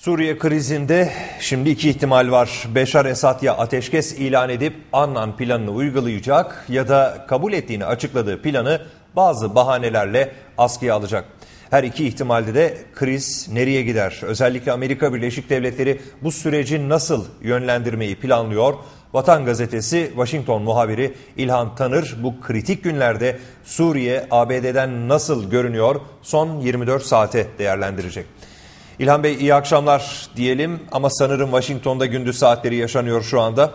Suriye krizinde şimdi iki ihtimal var. Beşar Esad ya ateşkes ilan edip Annan planını uygulayacak ya da kabul ettiğini açıkladığı planı bazı bahanelerle askıya alacak. Her iki ihtimalde de kriz nereye gider? Özellikle Amerika Birleşik Devletleri bu süreci nasıl yönlendirmeyi planlıyor? Vatan Gazetesi Washington muhabiri İlhan Tanır bu kritik günlerde Suriye ABD'den nasıl görünüyor son 24 saate değerlendirecek. İlhan Bey iyi akşamlar diyelim ama sanırım Washington'da gündüz saatleri yaşanıyor şu anda.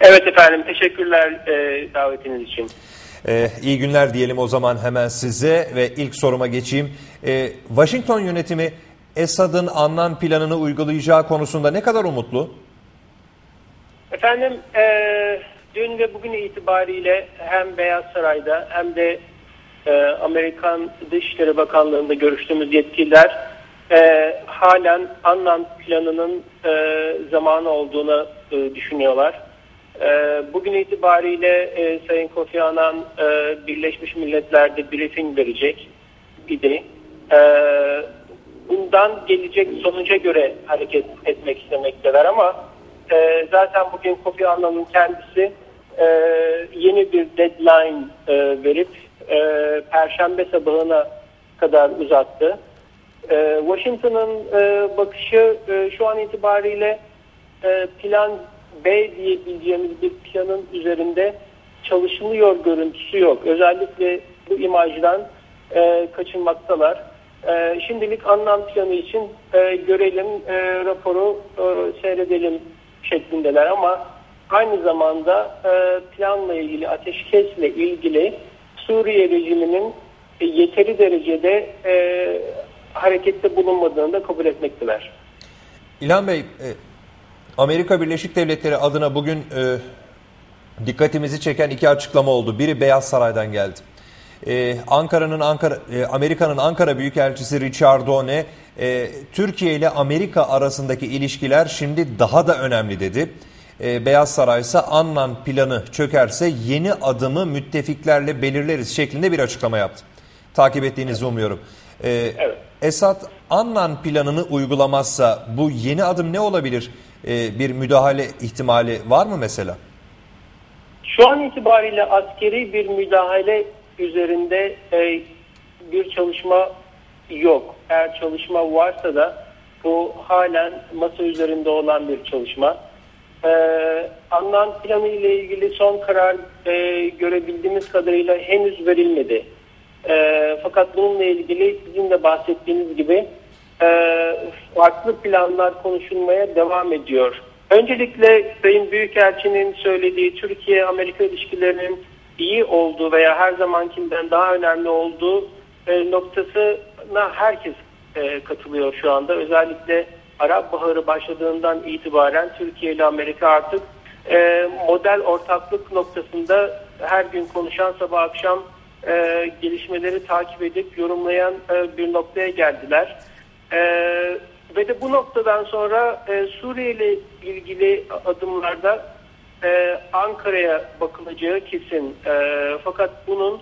Evet efendim teşekkürler e, davetiniz için. Ee, iyi günler diyelim o zaman hemen size ve ilk soruma geçeyim. Ee, Washington yönetimi Esad'ın Annan planını uygulayacağı konusunda ne kadar umutlu? Efendim e, dün ve bugün itibariyle hem Beyaz Saray'da hem de e, Amerikan Dışişleri Bakanlığı'nda görüştüğümüz yetkililer e, halen Annan planının e, zamanı olduğunu e, düşünüyorlar. E, bugün itibariyle e, Sayın Kofi Annan e, Birleşmiş Milletler'de briefing verecek idi. E, bundan gelecek sonuca göre hareket etmek istemekteler ama e, zaten bugün Kofi Annan'ın kendisi e, yeni bir deadline e, verip e, Perşembe sabahına kadar uzattı. E, Washington'ın e, bakışı e, şu an itibariyle e, plan B diyebileceğimiz bir planın üzerinde çalışılıyor görüntüsü yok. Özellikle bu imajdan e, kaçınmaktalar. E, şimdilik anlam planı için e, görelim, e, raporu e, seyredelim şeklindeler ama aynı zamanda e, planla ilgili, ateşkesle ilgili Suriye rejiminin e, yeteri derecede e, harekette bulunmadığını da kabul etmekteler. İlhan Bey, e, Amerika Birleşik Devletleri adına bugün e, dikkatimizi çeken iki açıklama oldu. Biri Beyaz Saray'dan geldi. Ee, Ankara'nın Ankara e, Amerika'nın Ankara Büyükelçisi Richard Done e, Türkiye ile Amerika arasındaki ilişkiler şimdi daha da önemli dedi. E, Beyaz Saray ise Annan planı çökerse yeni adımı müttefiklerle belirleriz şeklinde bir açıklama yaptı. Takip ettiğinizi umuyorum. E, Evet. Esad Annan planını uygulamazsa bu yeni adım ne olabilir? E, bir müdahale ihtimali var mı mesela? Şu an itibariyle askeri bir müdahale üzerinde e, bir çalışma yok. Eğer çalışma varsa da bu halen masa üzerinde olan bir çalışma. E, Annan planı ile ilgili son karar e, görebildiğimiz kadarıyla henüz verilmedi. Fakat bununla ilgili sizin de bahsettiğiniz gibi e, farklı planlar konuşulmaya devam ediyor. Öncelikle Sayın Büyükelçinin söylediği Türkiye-Amerika ilişkilerinin iyi olduğu veya her zamankinden daha önemli olduğu e, noktasına herkes e, katılıyor şu anda. Özellikle Arap Baharı başladığından itibaren Türkiye ile Amerika artık e, model ortaklık noktasında her gün konuşan sabah akşam e, gelişmeleri takip edip yorumlayan e, bir noktaya geldiler. E, ve de bu noktadan sonra e, Suriye ile ilgili adımlarda e, Ankara'ya bakılacağı kesin. E, fakat bunun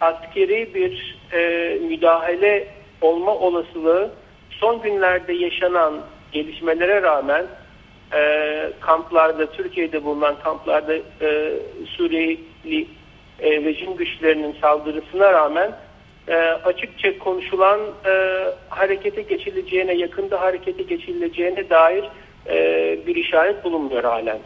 askeri bir e, müdahale olma olasılığı son günlerde yaşanan gelişmelere rağmen e, kamplarda, Türkiye'de bulunan kamplarda e, Suriyeli e, rejim güçlerinin saldırısına rağmen e, açıkça konuşulan e, harekete geçileceğine, yakında harekete geçileceğine dair e, bir işaret bulunmuyor halen.